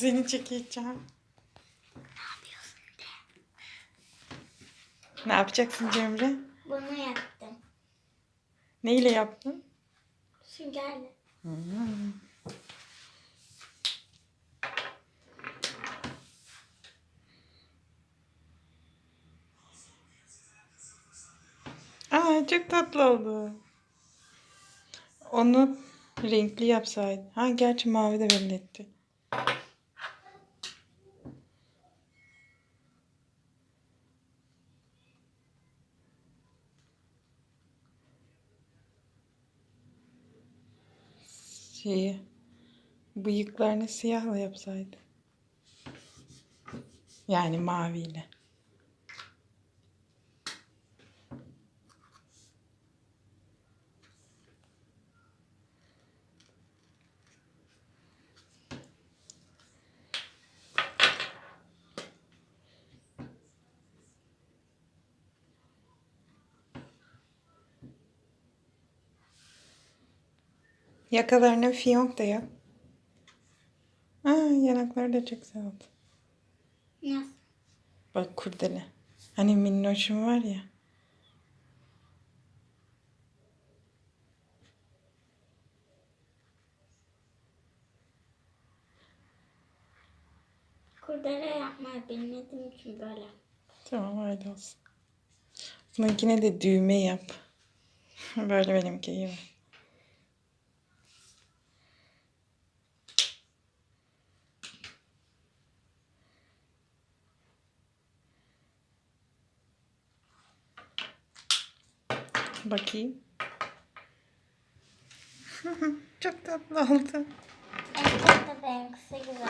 Seni çekeceğim. Ne yapacaksın Cemre? Bunu yaptım. Ne ile yaptın? Süngerle. Hmm. Aa çok tatlı oldu. Onu renkli yapsaydın. Ha gerçi mavi de belli etti. Şeyi bıyıklarını siyahla yapsaydı. Yani maviyle. Yakalarına fiyonk da yap. Aa, yanakları da çok güzel oldu. Nasıl? Bak kurdele. Hani minnoşum var ya. Kurdele yapmayı bilmediğim için böyle. Tamam öyle olsun. Bununkine de düğme yap. Böyle benimki gibi. Bakayım. Çok tatlı oldu. En çok da benimkisi güzel